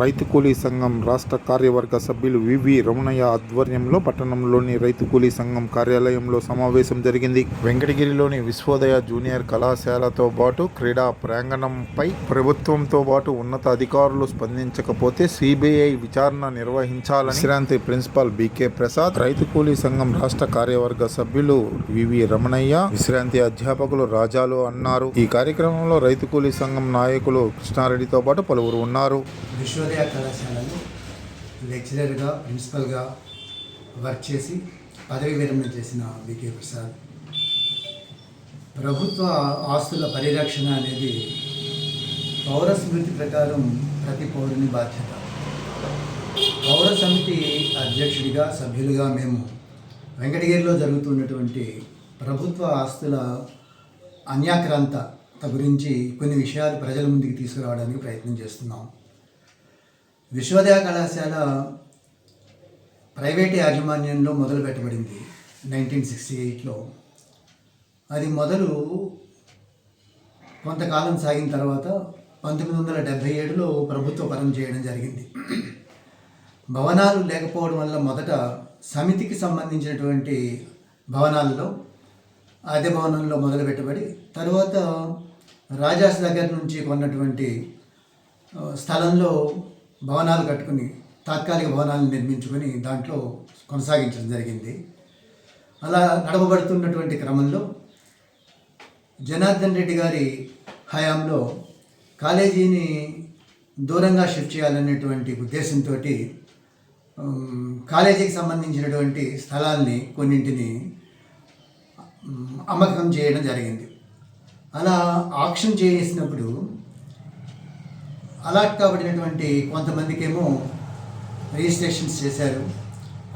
రైతు కూలీ సంఘం రాష్ట్ర కార్యవర్గ సభ్యులు వివి రమణయ్య ఆధ్వర్యంలో పట్టణంలోని రైతు కూలీ సంఘం కార్యాలయంలో సమావేశం జరిగింది. వెంకటగిరిలోని విశ్వోదయ జూనియర్ కళాశాలతో పాటు క్రీడా ప్రాంగణంపై ప్రభుత్వంతో పాటు ఉన్నత అధికారులు స్పందించకపోతే సిబిఐ విచారణ నిర్వహించాలని విశ్రాంతి ప్రిన్సిపాల్ బీకే ప్రసాద్ రైతు కూలీ సంఘం రాష్ట్ర కార్యవర్గ సభ్యులు వివి రమణయ్య విశ్రాంతి అధ్యాపకులు రాజాలు అన్నారు. ఈ కార్యక్రమంలో రైతు కూలీ సంఘం నాయకులు కృష్ణారెడ్డితో పాటు పలువురు ఉన్నారు. విశ్వోదయ కళాశాలలో లెక్చరర్గా ప్రిన్సిపల్గా వర్క్ చేసి పదవి విరమణ చేసిన వికే ప్రసాద్. ప్రభుత్వ ఆస్తుల పరిరక్షణ అనేది పౌర స్మృతి ప్రకారం ప్రతి పౌరుని బాధ్యత. పౌర సమితి అధ్యక్షుడిగా సభ్యులుగా మేము వెంకటగిరిలో జరుగుతున్నటువంటి ప్రభుత్వ ఆస్తుల అన్యాక్రాంత గురించి కొన్ని విషయాలు ప్రజల ముందుకు తీసుకురావడానికి ప్రయత్నం చేస్తున్నాం. విశ్వోదయ కళాశాల ప్రైవేట్ యాజమాన్యంలో మొదలు పెట్టబడింది నైన్టీన్ సిక్స్టీ ఎయిట్లో. అది మొదలు కొంతకాలం సాగిన తర్వాత పంతొమ్మిది వందల డెబ్భై ఏడులో ప్రభుత్వ పరం చేయడం జరిగింది. భవనాలు లేకపోవడం వల్ల మొదట సమితికి సంబంధించినటువంటి భవనాల్లో అదే భవనంలో మొదలు పెట్టబడి తర్వాత రాజాస్ దగ్గర నుంచి కొన్నటువంటి స్థలంలో భవనాలు కట్టుకుని తాత్కాలిక భవనాలను నిర్మించుకొని దాంట్లో కొనసాగించడం జరిగింది. అలా నడపబడుతున్నటువంటి క్రమంలో జనార్దన్ రెడ్డి గారి హయాంలో కాలేజీని దూరంగా షిఫ్ట్ చేయాలనేటువంటి ఉద్దేశంతో కాలేజీకి సంబంధించినటువంటి స్థలాల్ని కొన్నింటిని అమ్మకం చేయడం జరిగింది. అలా ఆక్షన్ చేసినప్పుడు అలాట్ కాబడినటువంటి కొంతమందికేమో రిజిస్ట్రేషన్స్ చేశారు.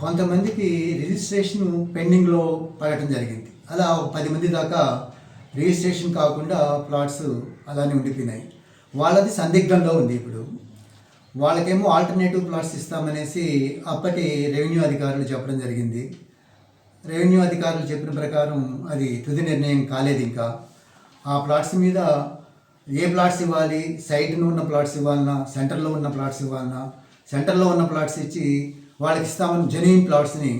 కొంతమందికి రిజిస్ట్రేషన్ పెండింగ్లో పడటం జరిగింది. అలా ఒక పది మంది దాకా రిజిస్ట్రేషన్ కాకుండా ప్లాట్స్ అలానే ఉండిపోయినాయి. వాళ్ళది సందిగ్ధంలో ఉంది ఇప్పుడు. వాళ్ళకేమో ఆల్టర్నేటివ్ ప్లాట్స్ ఇస్తామనేసి అప్పటి రెవెన్యూ అధికారులు చెప్పడం జరిగింది. రెవెన్యూ అధికారులు చెప్పిన ప్రకారం అది తుది నిర్ణయం కాలేదు ఇంకా. ఆ ప్లాట్స్ మీద ఏ ప్లాట్స్ ఇవ్వాలి? సైడ్ను ఉన్న ప్లాట్స్ ఇవ్వాలన్నా సెంటర్లో ఉన్న ప్లాట్స్ ఇవ్వాలన్నా సెంటర్లో ఉన్న ప్లాట్స్ ఇచ్చి వాళ్ళకి ఇస్తామని జెన్యున్ ప్లాట్స్ని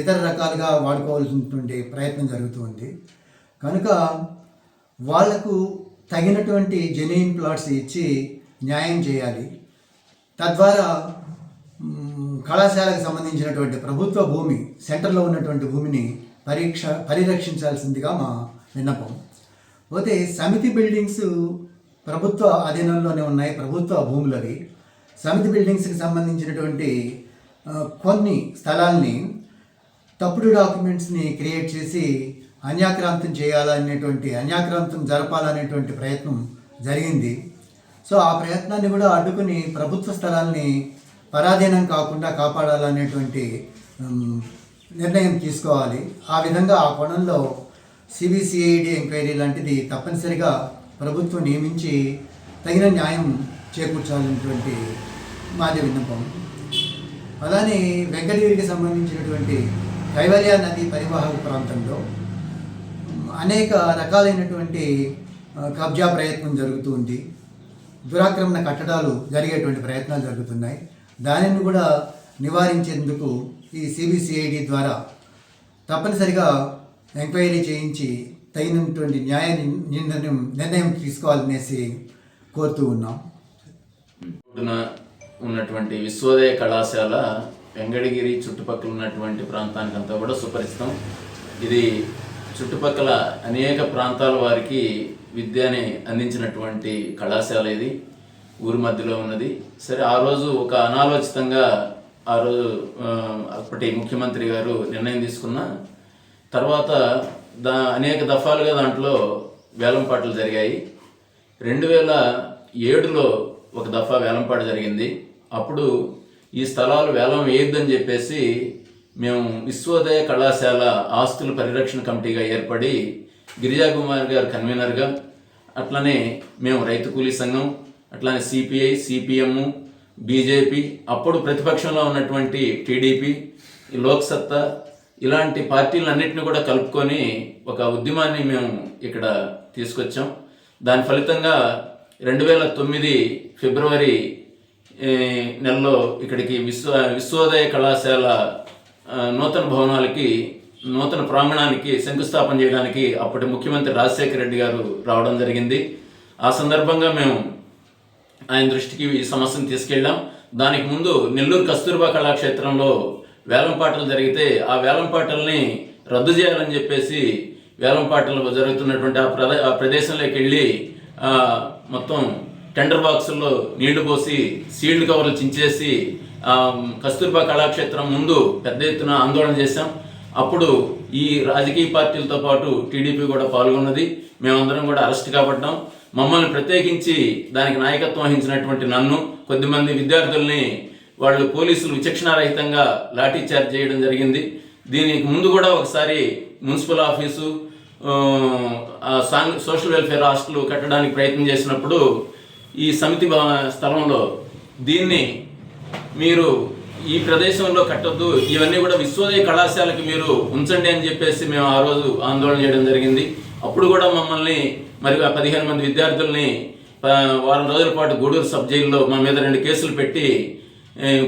ఇతర రకాలుగా వాడుకోవాల్సినటువంటి ప్రయత్నం జరుగుతుంది. కనుక వాళ్ళకు తగినటువంటి జెన్యున్ ప్లాట్స్ ఇచ్చి న్యాయం చేయాలి. తద్వారా కళాశాలకు సంబంధించినటువంటి ప్రభుత్వ భూమి సెంటర్లో ఉన్నటువంటి భూమిని పరీక్ష పరిరక్షించాల్సిందిగా మా విన్నపం. పోతే సమితి బిల్డింగ్స్ ప్రభుత్వ అధీనంలోనే ఉన్నాయి ప్రభుత్వ భూములు అవి. సమితి బిల్డింగ్స్కి సంబంధించినటువంటి కొన్ని స్థలాల్ని తప్పుడు డాక్యుమెంట్స్ని క్రియేట్ చేసి అన్యాక్రాంతం చేయాలనేటువంటి అన్యాక్రాంతం జరపాలనేటువంటి ప్రయత్నం జరిగింది. సో ఆ ప్రయత్నాన్ని కూడా అడ్డుకుని ప్రభుత్వ స్థలాల్ని పరాధీనం కాకుండా కాపాడాలనేటువంటి నిర్ణయం తీసుకోవాలి. ఆ విధంగా ఆ కోణంలో సిబిసిఐడి ఎంక్వైరీ లాంటిది తప్పనిసరిగా ప్రభుత్వం నియమించి తగిన న్యాయం చేకూర్చాలనేటువంటి మాది విన్నపం. అలానే వెంకటగిరికి సంబంధించినటువంటి కైవల్య నది పరివాహక ప్రాంతంలో అనేక రకాలైనటువంటి కబ్జా ప్రయత్నం జరుగుతూ ఉంది. దురాక్రమణ కట్టడాలు జరిగేటువంటి ప్రయత్నాలు జరుగుతున్నాయి. దానిని కూడా నివారించేందుకు ఈ సిబిసిఐడి ద్వారా తప్పనిసరిగా ఎంక్వైరీ చేయించి తగినటువంటి న్యాయ నిర్ణయం నిర్ణయం తీసుకోవాలనేసి కోరుతూ ఉన్నాం. ఉన్నటువంటి విశ్వోదయ కళాశాల వెంగడగిరి చుట్టుపక్కల ఉన్నటువంటి ప్రాంతానికంతా కూడా సుపరిచితం. ఇది చుట్టుపక్కల అనేక ప్రాంతాల వారికి విద్యని అందించినటువంటి కళాశాల ఇది. ఊరి మధ్యలో ఉన్నది. సరే ఆ రోజు ఒక అనాలోచితంగా ఆ రోజు అప్పటి ముఖ్యమంత్రి గారు నిర్ణయం తీసుకున్న తర్వాత దా అనేక దఫాలుగా దాంట్లో వేలంపాట్లు జరిగాయి. రెండు వేల ఏడులో ఒక దఫా వేలంపాట జరిగింది. అప్పుడు ఈ స్థలాలు వేలం వేయొద్దని చెప్పేసి మేము విశ్వోదయ కళాశాల ఆస్తుల పరిరక్షణ కమిటీగా ఏర్పడి గిరిజా కుమార్ గారు కన్వీనర్గా అట్లనే మేము రైతు కూలీ సంఘం అట్లానే సిపిఐ సిపిఎం బీజేపీ అప్పుడు ప్రతిపక్షంలో ఉన్నటువంటి టీడీపీ లోక్సత్తా ఇలాంటి పార్టీలన్నింటినీ కూడా కలుపుకొని ఒక ఉద్యమాన్ని మేము ఇక్కడ తీసుకొచ్చాం. దాని ఫలితంగా రెండు వేల తొమ్మిది ఫిబ్రవరి నెలలో ఇక్కడికి విశ్వ విశ్వోదయ కళాశాల నూతన భవనాలకి నూతన ప్రాంగణానికి శంకుస్థాపన చేయడానికి అప్పటి ముఖ్యమంత్రి రాజశేఖర రెడ్డి గారు రావడం జరిగింది. ఆ సందర్భంగా మేము ఆయన దృష్టికి ఈ సమస్యను తీసుకెళ్ళాం. దానికి ముందు నెల్లూరు కస్తూర్బా కళాక్షేత్రంలో వేలంపాటలు జరిగితే ఆ వేలంపాటల్ని రద్దు చేయాలని చెప్పేసి వేలంపాటలు జరుగుతున్నటువంటి ఆ ప్రదే ఆ ప్రదేశంలోకి వెళ్ళి మొత్తం టెండర్ బాక్సుల్లో నీళ్ళు పోసి సీల్డ్ కవర్లు చించేసి కస్తూర్బా కళాక్షేత్రం ముందు పెద్ద ఎత్తున ఆందోళన చేశాం. అప్పుడు ఈ రాజకీయ పార్టీలతో పాటు టీడీపీ కూడా పాల్గొన్నది. మేమందరం కూడా అరెస్ట్ కాబడ్డాం మమ్మల్ని ప్రత్యేకించి దానికి నాయకత్వం వహించినటువంటి నన్ను కొద్దిమంది విద్యార్థుల్ని వాళ్ళు పోలీసులు విచక్షణారహితంగా లాఠీచార్జ్ చేయడం జరిగింది. దీనికి ముందు కూడా ఒకసారి మున్సిపల్ ఆఫీసు సాంగ్ సోషల్ వెల్ఫేర్ హాస్టల్ కట్టడానికి ప్రయత్నం చేసినప్పుడు ఈ సమితి భవన స్థలంలో దీన్ని మీరు ఈ ప్రదేశంలో కట్టొద్దు ఇవన్నీ కూడా విశ్వోదయ కళాశాలకి మీరు ఉంచండి అని చెప్పేసి మేము ఆ రోజు ఆందోళన చేయడం జరిగింది. అప్పుడు కూడా మమ్మల్ని మరి పదిహేను మంది విద్యార్థుల్ని వారం రోజుల పాటు గూడూరు సబ్ జైల్లో మా మీద రెండు కేసులు పెట్టి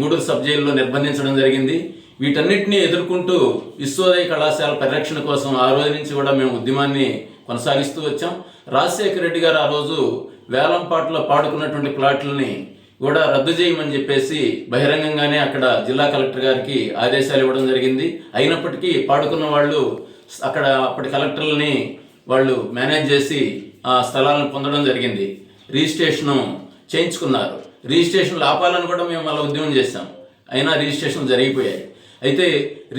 గూడూరు సబ్ జైల్లో నిర్బంధించడం జరిగింది. వీటన్నిటిని ఎదుర్కొంటూ విశ్వోదయ కళాశాల పరిరక్షణ కోసం ఆ రోజు నుంచి కూడా మేము ఉద్యమాన్ని కొనసాగిస్తూ వచ్చాం. రాజశేఖర రెడ్డి గారు ఆ రోజు వేలంపాట్లో పాడుకున్నటువంటి ప్లాట్లని కూడా రద్దు చేయమని చెప్పేసి బహిరంగంగానే అక్కడ జిల్లా కలెక్టర్ గారికి ఆదేశాలు ఇవ్వడం జరిగింది. అయినప్పటికీ పాడుకున్న వాళ్ళు అక్కడ అప్పటి కలెక్టర్లని వాళ్ళు మేనేజ్ చేసి ఆ స్థలాలను పొందడం జరిగింది. రిజిస్ట్రేషను చేయించుకున్నారు. రిజిస్ట్రేషన్లు ఆపాలని కూడా మేము అలా ఉద్యమం చేశాం అయినా రిజిస్ట్రేషన్ జరిగిపోయాయి. అయితే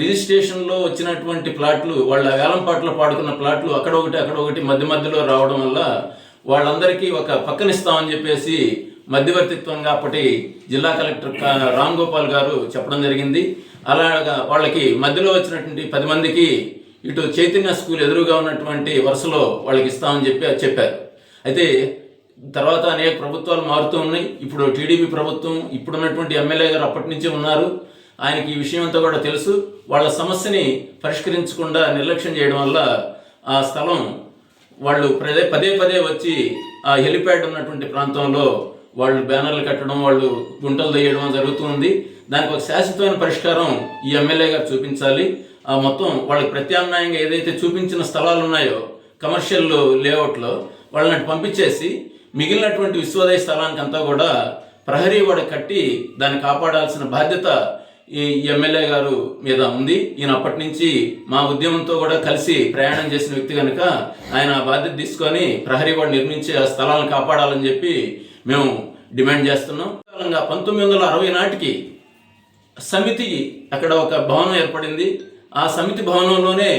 రిజిస్ట్రేషన్లో వచ్చినటువంటి ప్లాట్లు వాళ్ళ వేలంపాట్లో పాడుకున్న ప్లాట్లు అక్కడ ఒకటి అక్కడ ఒకటి మధ్య మధ్యలో రావడం వల్ల వాళ్ళందరికీ ఒక పక్కనిస్తామని చెప్పేసి మధ్యవర్తిత్వంగా అప్పటి జిల్లా కలెక్టర్ రామ్ గోపాల్ గారు చెప్పడం జరిగింది. అలాగా వాళ్ళకి మధ్యలో వచ్చినటువంటి పది మందికి ఇటు చైతన్య స్కూల్ ఎదురుగా ఉన్నటువంటి వరుసలో వాళ్ళకి ఇస్తామని చెప్పి చెప్పారు. అయితే తర్వాత అనేక ప్రభుత్వాలు మారుతూ ఉన్నాయి. ఇప్పుడు టీడీపీ ప్రభుత్వం ఇప్పుడున్నటువంటి ఎమ్మెల్యే గారు అప్పటి నుంచే ఉన్నారు. ఆయనకి ఈ విషయం అంతా కూడా తెలుసు. వాళ్ళ సమస్యని పరిష్కరించకుండా నిర్లక్ష్యం చేయడం వల్ల ఆ స్థలం వాళ్ళు పదే పదే పదే వచ్చి ఆ హెలిప్యాడ్ ఉన్నటువంటి ప్రాంతంలో వాళ్ళు బ్యానర్లు కట్టడం వాళ్ళు గుంటలు తీయడం జరుగుతుంది దానికి ఒక శాశ్వతమైన పరిష్కారం ఈ ఎమ్మెల్యే గారు చూపించాలి. ఆ మొత్తం వాళ్ళకి ప్రత్యామ్నాయంగా ఏదైతే చూపించిన స్థలాలు ఉన్నాయో కమర్షియల్ లేఅవుట్లో వాళ్ళని పంపించేసి మిగిలినటువంటి విశ్వోదయ స్థలానికి అంతా కూడా ప్రహరీ గోడ కట్టి దాన్ని కాపాడాల్సిన బాధ్యత ఈ ఎమ్మెల్యే గారు మీద ఉంది. ఈయన అప్పటి నుంచి మా ఉద్యమంతో కూడా కలిసి ప్రయాణం చేసిన వ్యక్తి కనుక ఆయన ఆ బాధ్యత తీసుకొని ప్రహరీ గోడ నిర్మించి ఆ స్థలాలను కాపాడాలని చెప్పి మేము డిమాండ్ చేస్తున్నాం. పంతొమ్మిది వందల అరవై నాటికి సమితి అక్కడ ఒక భవనం ఏర్పడింది. ఆ సమితి భవనంలోనే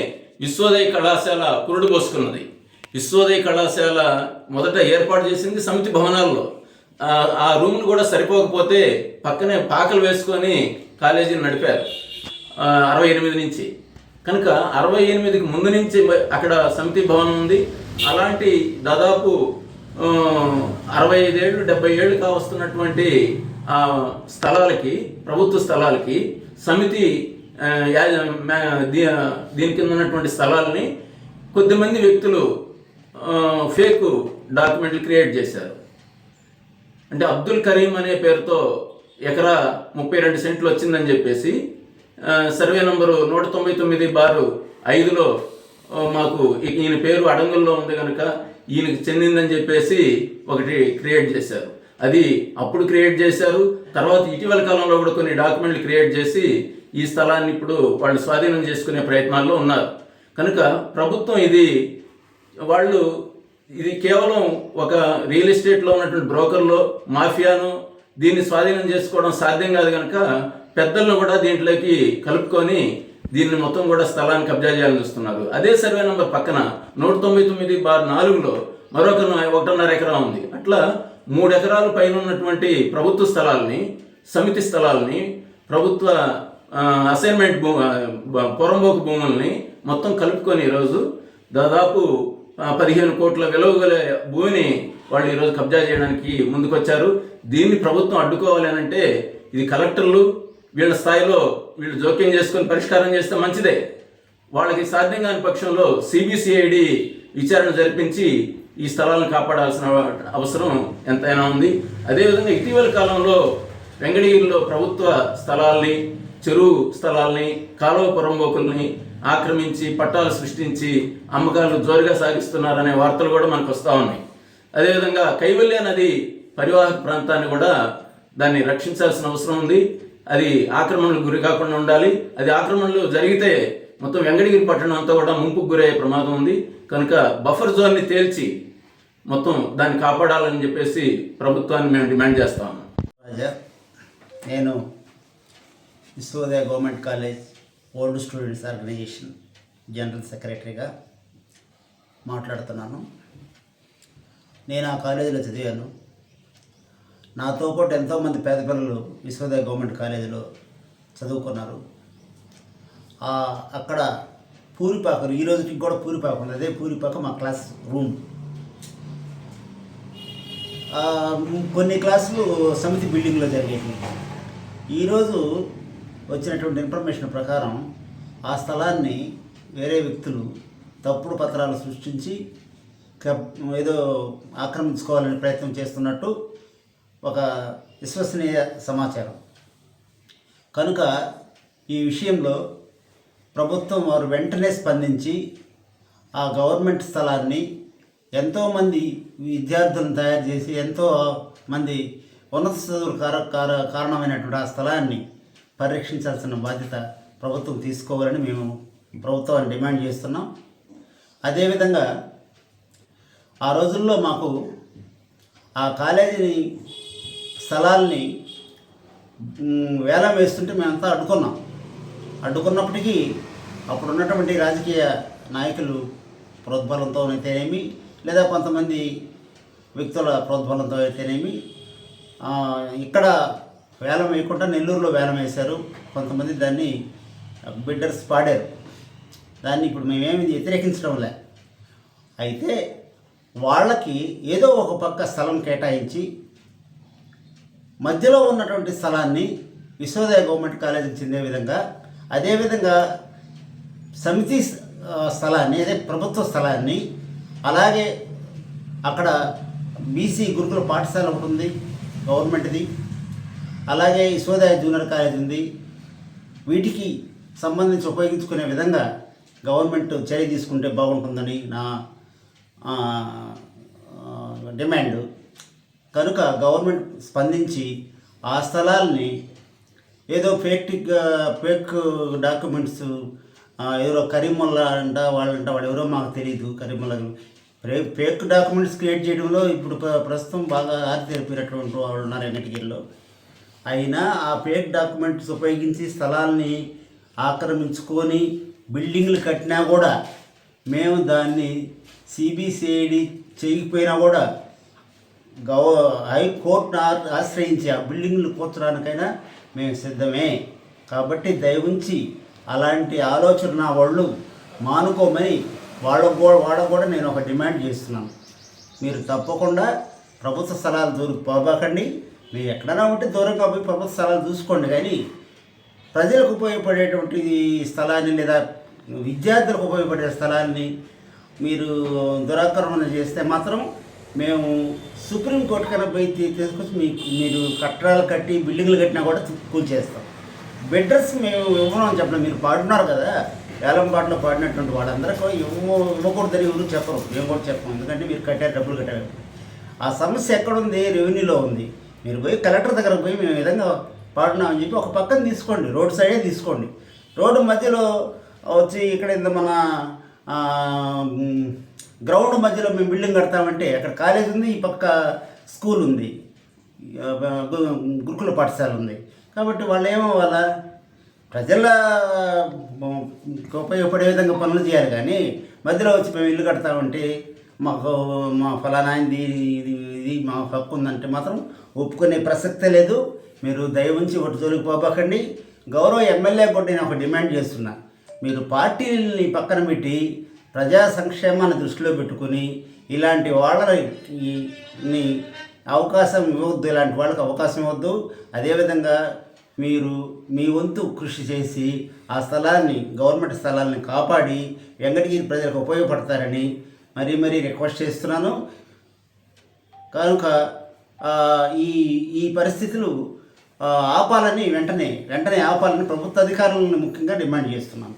విశ్వోదయ కళాశాల కురుడు పోసుకున్నది. విశ్వోదయ కళాశాల మొదట ఏర్పాటు చేసింది సమితి భవనాల్లో. ఆ- రూమ్లు కూడా సరిపోకపోతే పక్కనే పాకలు వేసుకొని కాలేజీని నడిపారు. అరవై ఎనిమిది నుంచి. కనుక అరవై ఎనిమిదికి ముందు నుంచి అక్కడ సమితి భవనం ఉంది. అలాంటి దాదాపు అరవై ఐదేళ్ళు డెబ్బై ఏళ్ళు కావస్తున్నటువంటి ఆ స్థలాలకి ప్రభుత్వ స్థలాలకి సమితి దీ- దీని కింద ఉన్నటువంటి స్థలాలని కొద్దిమంది వ్యక్తులు ఫేక్ డాక్యుమెంట్లు క్రియేట్ చేశారు. అంటే అబ్దుల్ కరీం అనే పేరుతో ఎకరా ముప్పై రెండు సెంట్లు వచ్చిందని చెప్పేసి సర్వే నంబరు నూట తొంభై తొమ్మిది బారు ఐదులో మాకు ఈయన పేరు అడంగుల్లో ఉంది కనుక ఈయనకి చెందిందని చెప్పేసి ఒకటి క్రియేట్ చేశారు. అది అప్పుడు క్రియేట్ చేశారు. తర్వాత ఇటీవల కాలంలో కూడా కొన్ని డాక్యుమెంట్లు క్రియేట్ చేసి ఈ స్థలాన్ని ఇప్పుడు వాళ్ళు స్వాధీనం చేసుకునే ప్రయత్నాల్లో ఉన్నారు. కనుక ప్రభుత్వం ఇది వాళ్ళు ఇది కేవలం ఒక రియల్ ఎస్టేట్లో ఉన్నటువంటి బ్రోకర్లు మాఫియాను దీన్ని స్వాధీనం చేసుకోవడం సాధ్యం కాదు కనుక పెద్దలను కూడా దీంట్లోకి కలుపుకొని దీన్ని మొత్తం కూడా స్థలాన్ని కబ్జా చేయాలని చూస్తున్నారు. అదే సర్వే నెంబర్ పక్కన నూట తొంభై తొమ్మిది బార్ నాలుగులో మరొక ఒకటిన్నర ఎకరా ఉంది. అట్లా మూడు ఎకరాల పైన ఉన్నటువంటి ప్రభుత్వ స్థలాల్ని సమితి స్థలాల్ని ప్రభుత్వ అసైన్మెంట్ భూ పొరంబోకు భూముల్ని మొత్తం కలుపుకొని ఈరోజు దాదాపు పదిహేను కోట్ల విలువ గల భూమిని వాళ్ళు ఈరోజు కబ్జా చేయడానికి ముందుకొచ్చారు. దీన్ని ప్రభుత్వం అడ్డుకోవాలి అని అంటే ఇది కలెక్టర్లు వీళ్ళ స్థాయిలో వీళ్ళు జోక్యం చేసుకొని పరిష్కారం చేస్తే మంచిదే. వాళ్ళకి సాధ్యం కాని పక్షంలో సిబిసిఐడి విచారణ జరిపించి ఈ స్థలాలను కాపాడాల్సిన అవసరం ఎంతైనా ఉంది. అదేవిధంగా ఇటీవల కాలంలో వెంకటగిరిలో ప్రభుత్వ స్థలాల్ని చెరువు స్థలాల్ని కాలువ పురంబోకుల్ని ఆక్రమించి పట్టాలు సృష్టించి అమ్మకాలు జోరుగా సాగిస్తున్నారనే వార్తలు కూడా మనకు వస్తూ ఉన్నాయి. అదేవిధంగా కైవల్య నది పరివాహక ప్రాంతాన్ని కూడా దాన్ని రక్షించాల్సిన అవసరం ఉంది. అది ఆక్రమణలకు గురి కాకుండా ఉండాలి. అది ఆక్రమణలు జరిగితే మొత్తం వెంకటగిరి పట్టణం అంతా కూడా ముంపుకు గురయ్యే ప్రమాదం ఉంది. కనుక బఫర్ జోన్ని తేల్చి మొత్తం దాన్ని కాపాడాలని చెప్పేసి ప్రభుత్వాన్ని మేము డిమాండ్ చేస్తాము రాజా నేను Vishwodaya government college old students organization general సెక్రటరీగా మాట్లాడుతున్నాను. నేను ఆ కాలేజీలో చదివాను. నాతో పాటు ఎంతోమంది పేద పిల్లలు విశ్వోదయ గవర్నమెంట్ కాలేజీలో చదువుకున్నారు. అక్కడ పూరిపాకలు ఈ రోజుకి కూడా పూరిపాక ఉంది. అదే పూరిపాక మా క్లాస్ రూమ్. కొన్ని క్లాసులు సమితి బిల్డింగ్లో జరిగేవి ఈరోజు వచ్చినటువంటి ఇన్ఫర్మేషన్ ప్రకారం ఆ స్థలాన్ని వేరే వ్యక్తులు తప్పుడు పత్రాలు సృష్టించి ఏదో ఆక్రమించుకోవాలని ప్రయత్నం చేస్తున్నట్టు ఒక విశ్వసనీయ సమాచారం. కనుక ఈ విషయంలో ప్రభుత్వం వారు వెంటనే స్పందించి ఆ గవర్నమెంట్ స్థలాన్ని ఎంతోమంది విద్యార్థులను తయారు చేసి ఎంతో మంది ఉన్నత చదువులు కార కారణమైనటువంటి ఆ స్థలాన్ని పరిరక్షించాల్సిన బాధ్యత ప్రభుత్వం తీసుకోవాలని మేము ప్రభుత్వాన్ని డిమాండ్ చేస్తున్నాం. అదేవిధంగా ఆ రోజుల్లో మాకు ఆ కాలేజీ స్థలాల్ని వేలం వేస్తుంటే మేమంతా అడ్డుకున్నాం. అడ్డుకున్నప్పటికీ అప్పుడు ఉన్నటువంటి రాజకీయ నాయకులు ప్రోద్బలంతో అయితేనేమి లేదా కొంతమంది వ్యక్తుల ప్రోద్బలంతో అయితేనేమి ఇక్కడ వేలం వేయకుండా నెల్లూరులో వేలం వేశారు. కొంతమంది దాన్ని బిడ్డర్స్ పాడారు. దాన్ని ఇప్పుడు మేమేమి వ్యతిరేకించడం లే. అయితే వాళ్ళకి ఏదో ఒక పక్క స్థలం కేటాయించి మధ్యలో ఉన్నటువంటి స్థలాన్ని విశ్వోదయ గవర్నమెంట్ కాలేజీకి చెందే విధంగా అదేవిధంగా సమితి స్థలాన్ని అదే ప్రభుత్వ స్థలాన్ని అలాగే అక్కడ బీసీ గురుకుల పాఠశాల ఒకటి ఉంది గవర్నమెంట్ది. అలాగే విశ్వోదయ జూనియర్ కాలేజ్ ఉంది. వీటికి సంబంధించి ఉపయోగించుకునే విధంగా గవర్నమెంట్ చర్య తీసుకుంటే బాగుంటుందని నా డిమాండ్. కనుక గవర్నమెంట్ స్పందించి ఆ స్థలాల్ని ఏదో ఫేక్ ఫేక్ డాక్యుమెంట్స్ ఎవరో కరీముల్లా అంట వాళ్ళంట వాళ్ళు ఎవరో మాకు తెలియదు కరీముల్లా. ఫే- ఫేక్ డాక్యుమెంట్స్ క్రియేట్ చేయడంలో ఇప్పుడు ప్ర- ప్రస్తుతం బాగా ఆరితేరిపోయినటువంటి వాళ్ళు ఉన్నారు వెంకటగిరిలో అయినా ఆ ఫేక్ డాక్యుమెంట్స్ ఉపయోగించి స్థలాల్ని ఆక్రమించుకొని బిల్డింగ్లు కట్టినా కూడా మేము దాన్ని సిబిసిఐడి చేయకపోయినా కూడా గవ హైకోర్టును ఆశ్రయించి ఆ బిల్డింగ్లు కూర్చడానికైనా మేము సిద్ధమే. కాబట్టి దయవుంచి అలాంటి ఆలోచన నా వాళ్ళు మానుకోమని వాళ్ళకు కూడా వాళ్ళకు కూడా నేను ఒక డిమాండ్ చేస్తున్నాను. మీరు తప్పకుండా ప్రభుత్వ స్థలాలు దూరు పోబాకండి మీరు ఎక్కడైనా ఉంటే దూరంగా పోయి ప్రభుత్వ స్థలాలు చూసుకోండి. కానీ ప్రజలకు ఉపయోగపడేటువంటి స్థలాన్ని లేదా విద్యార్థులకు ఉపయోగపడే స్థలాన్ని మీరు దురాక్రమణ చేస్తే మాత్రం మేము సుప్రీంకోర్టు కన్నా పోయి తీసుకొచ్చి మీకు మీరు కట్టడాలు కట్టి బిల్డింగ్లు కట్టినా కూడా కూల్చేస్తాం బెడ్రస్ మేము ఇవ్వమని చెప్పడం మీరు పాడున్నారు కదా వేలం పాటలో పాడినటువంటి వాళ్ళందరికీ ఇవ్వ ఇవ్వకూడదని ఎవరు చెప్పరు. మేము కూడా చెప్పము ఎందుకంటే మీరు కట్టారు డబ్బులు కట్టారు. ఆ సమస్య ఎక్కడుంది? రెవెన్యూలో ఉంది. మీరు పోయి కలెక్టర్ దగ్గర పోయి మేము విధంగా పాడున్నామని చెప్పి ఒక పక్కన తీసుకోండి రోడ్ సైడే తీసుకోండి. రోడ్డు మధ్యలో వచ్చి ఇక్కడ ఇంత మన గ్రౌండ్ మధ్యలో మేము బిల్డింగ్ కడతామంటే అక్కడ కాలేజ్ ఉంది ఈ పక్క స్కూల్ ఉంది గురుకుల పాఠశాల ఉంది. కాబట్టి వాళ్ళు ఏమవ్వాలా? ప్రజల ఉపయోగపడే విధంగా పనులు చేయాలి కానీ మధ్యలో వచ్చి మేము ఇల్లు కడతామంటే మాకు మా ఫలానా ఇది ఇది మా హక్కు ఉందంటే మాత్రం ఒప్పుకునే ప్రసక్తే లేదు. మీరు దయ ఉంచి ఒకటి జోలికి పోబకండి. గౌరవ ఎమ్మెల్యే కూడా నేను ఒక డిమాండ్ చేస్తున్నా. మీరు పార్టీని పక్కన పెట్టి ప్రజా సంక్షేమాన్ని దృష్టిలో పెట్టుకుని ఇలాంటి వాళ్ళని అవకాశం ఇవ్వద్దు ఇలాంటి వాళ్ళకి అవకాశం ఇవ్వద్దు అదేవిధంగా మీరు మీ వంతు కృషి చేసి ఆ స్థలాన్ని గవర్నమెంట్ స్థలాన్ని కాపాడి వెంకటగిరి ప్రజలకు ఉపయోగపడతారని మరీ మరీ రిక్వెస్ట్ చేస్తున్నాను. కనుక ఈ ఈ పరిస్థితులు ఆపాలని వెంటనే వెంటనే ఆపాలని ప్రభుత్వ అధికారులను ముఖ్యంగా డిమాండ్ చేస్తున్నాను.